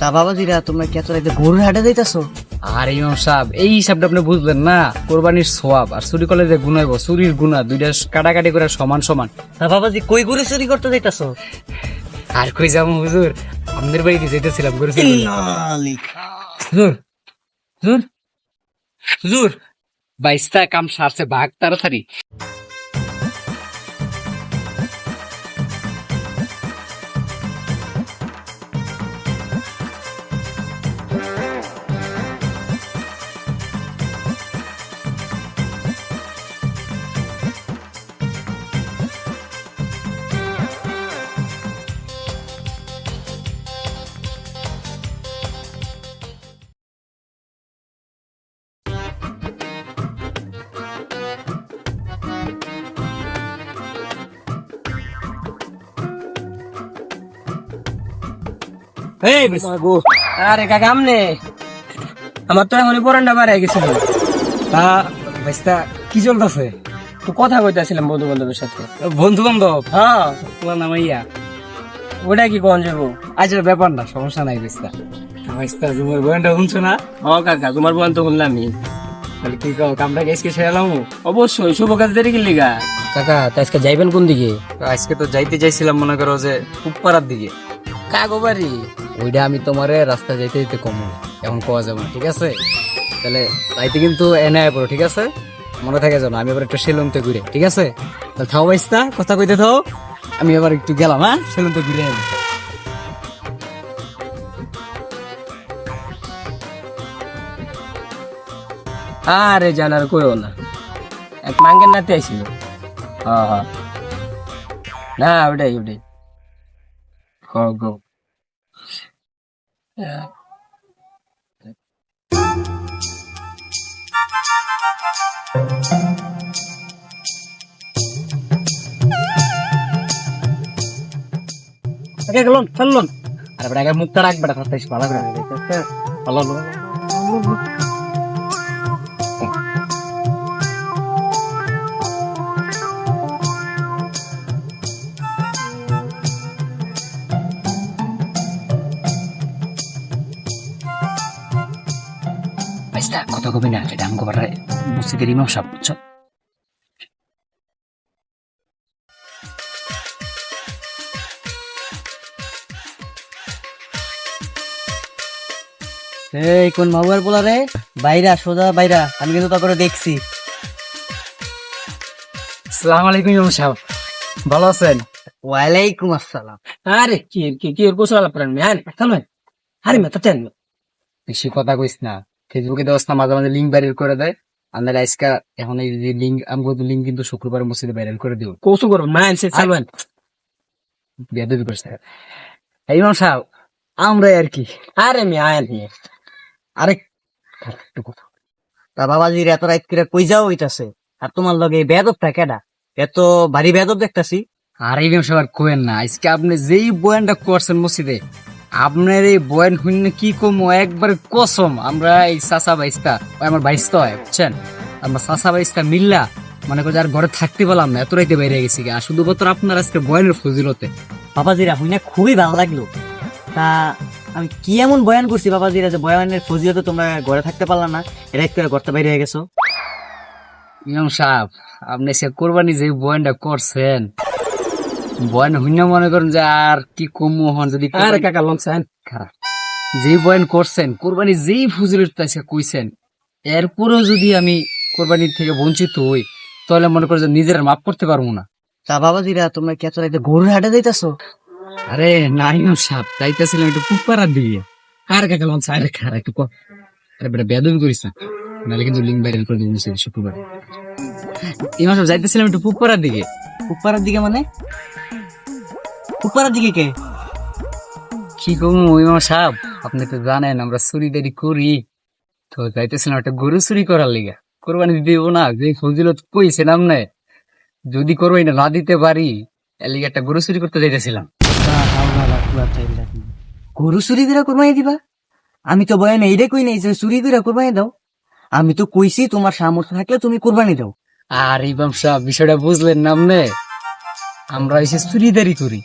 তা বাবাজিরা তোমরা কে রাইতে গরুর হাটে যাইতাছো? আর ইমাম সাহেব এই হিসাবটা আপনি বুঝলেন না? কোরবানির সোয়াব আর চুরি করলে যে গুনাইব চুরির গুণা দুইটা কাটাকাটি করে সমান সমান। তা বাবাজি কই গরু চুরি করতে যাইতাছো? আর কই যাব হুজুর? আমাদের বাড়িতে যেতেছিলাম গরু চুরি হুজুর হুজুর হুজুর বাইশটা কাম সারছে ভাগ তাড়াতাড়ি। এই গো আরে কাকা আমনে? আমার তো পরান্ডা গেছিল কি চলতেছে? তো কথা কইতাছিলাম বন্ধু বান্ধবের সাথে। বন্ধু বান্ধব হ্যাঁ তোমার নাম ইয়া। ওটা কি কোন যাব? ব্যাপার না সমস্যা নাই তোমার বয়ানটা শুনছো না? ও কাকা তোমার বোন তো শুনলামই তাহলে কি কও কামটা গেছকে সেরালাম অবশ্যই শুভ কাজ দেরি কি লিগা কাকা তা আজকে যাইবেন কোন দিকে? আজকে তো যাইতে চাইছিলাম মনে করো যে উপপাড়ার দিকে। কাগো বাড়ি? ওইটা আমি তোমারে রাস্তা যাইতে যেতে কম। এখন কোয়া যাবে, ঠিক আছে? তাহলে যাইতে কিন্তু এনে পড়ো ঠিক আছে? মনে থাকে যেন আমি এবার একটু সেলুনতে ঘুরে, ঠিক আছে? তাহলে থাও বাইসতা, কথা কইতে থাও। আমি এবার একটু গেলাম হ্যাঁ? সেলুনতে ঘুরে আনি আরে জানার কইও না। এক মাঙ্গের নাতে আইছিল। হ্যাঁ হ্যাঁ। না ওটাই ওটাই গো গো আগে গেলন ফেললন আরে বেটা আগে মুখটা রাখ বেটা কথা ভালো করে ঠিক আছে ভালো ভালো বাইসটা কথা কবি না এটা আমাকে বাটায় মসজিদের ইমাম সাহেব বুঝছ? এই কোন মাগুয়ার পোলা রে? বাইরা সোজা বাইরা আমি কিন্তু তা করে দেখছি। আসসালামু আলাইকুম ইমাম সাহেব। ভালো আছেন? ওয়ালাইকুম আসসালাম। আরে কি কি কি ওর কোসা প্রাণ মে আরে চলো আরে মে তাতেন বেশি কথা কইস না। ফেসবুকে দেওয়াস না মাঝে মাঝে লিঙ্ক ভাইরাল করে দেয়। আজকা এখন এই লিঙ্ক আমগো লিঙ্ক কিন্তু শুক্রবার মসজিদে করে দিব সে চালবেন করছে। ইমাম সাহেব আমরা আর কি। আরে মে আরে একটু কথা। তা বাবাজির এত রাত করে কই যাও হইতাছে? আর তোমার লগে বেদবটা কেডা? এত ভারী বেদব দেখতাছি। আর ইমাম সাহেব আর কোয়েন না। আজকে আপনি যেই বয়ানটা করছেন মসজিদে আপনার এই বয়ান শুনে কি কমো? একবার কসম। আমরা এই চাচা বাইস্তা আমার বাইস্তা হয় বুঝছেন? আমরা চাচা বাইস্তা মিল্লা মনে করছে আর ঘরে থাকতে পারলাম না এত রাইতে বাইরে গেছি আর শুধুমাত্র আপনার আজকে বয়ানের ফজিলতে। বাবাজিরা শুনে খুবই ভালো লাগল। তা আমি কি এমন বয়ান করছি বাবাজিরা যে বয়ানের ফজিলতে তোমরা ঘরে থাকতে পারলাম না? এটা একটু ঘরতে বাইরে হয়ে গেছো। ইমাম সাহেব আপনি সে কোরবানি যে বয়ানটা করছেন বয়ান হইনা মনে করেন যে আর কি কমু হন যদি আরে কাকা লং সাইন খারাপ যে বয়ান করছেন কোরবানি যেই ফুজিলের তাইসে কইছেন এরপরেও যদি আমি কোরবানির থেকে বঞ্চিত হই তাহলে মনে করো যে নিজের মাফ করতে পারব না। তা বাবাজিরা তোমরা কে রাইতে গরুর হাটে যাইতাছো? আরে না ইমাম সাহেব চাইতেছিলাম একটু পুপারার দিকে আরে কাকা লঞ্চ আরে খারা একটু ক- আরে বেটা বেদবি করিস না। নাহলে কিন্তু লিঙ্ক ভাইরাল করে দিব শুক্রবার। ইমাম সাহেব যাইতেছিলাম একটু পুপারার দিকে। উপপাড়ার দিকে মানে? উপপাড়ার দিকে কে? কি করব ইমাম সাহেব? আপনি তো জানেন আমরা চুরি দেরি করি। তো যাইতেছিলাম একটা গরু চুরি করার লিগা। কোরবানি দিব না যে ফজিলত কইছিলাম না যদি কোরবানি না দিতে পারি। এর লিগে একটা গরু চুরি করতে যাইতেছিলাম। গরু চুরি করে কোরবানি দিবা? আমি তো বয়ানে এইটাই কই নাই যে চুরি করে কোরবানি দাও। আমি তো কইছি তোমার সামর্থ্য থাকলে তুমি কোরবানি দাও। আর ইমাম সাহেব বিষয়টা বুঝলেন না আপনি আমরা এসে চুরিদারি করি।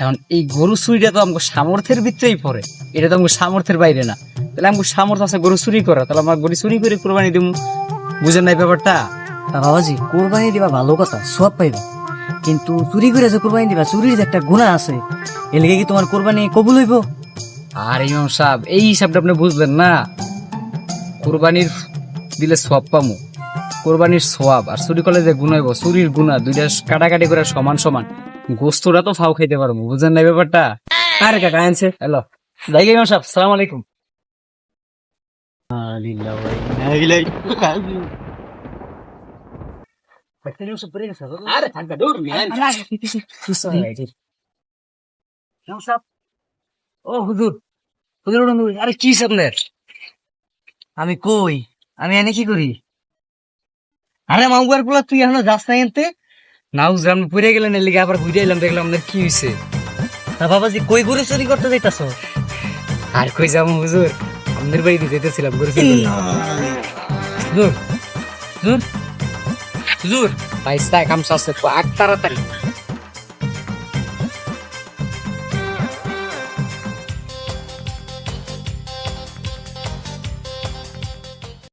এখন এই গরু চুরিটা তো আমাকে সামর্থ্যের ভিতরেই পড়ে। এটা তো আমাকে সামর্থ্যের বাইরে না। তাহলে আমাকে সামর্থ্য আছে গরু চুরি করা তাহলে আমার গরু চুরি করে কোরবানি দিব বুঝেন নাই ব্যাপারটা? বাবাজি কোরবানি দিবা ভালো কথা সব পাইবা। কিন্তু চুরি করে যে কোরবানি দিবা চুরির যে একটা গুণা আছে এর লেগে কি তোমার কোরবানি কবুল হইব? আর ইমাম সাহেব এই হিসাবটা আপনি বুঝলেন না। কোরবানির দিলে সব পামু। কোরবানির সোয়াব আর চুরি করলে যে গুণ হইব চুরির গুণা দুইটা কাটাকাটি করে সমান সমান। গোস্তটা তো ফাও খাইতে পারব বুঝেন না ব্যাপারটা? আরে কাকা আনছে। হ্যালো। যাই ইমাম সাহেব সালাম আলাইকুম। ও হুজুর। হুজুর। আরে কি আপনার? আমি কই? আমি এনে কি করি? আরে মাউবার পোলা তুই এখনও যাস না এনতে? না হুজুর পুরে গেলেন এর লিগে আবার ঘুরে এলাম দেখলাম আপনার কি হয়েছে তা বাবাজি কই গরু চুরি করতে যাইতাছ? আর কই যাব হুজুর? আপনাদের বাড়িতে যেতেছিলাম করে হুজুর? হুজুর? হুজুর? পাইস্তা কাম সাসে আট তাড়াতাড়ি।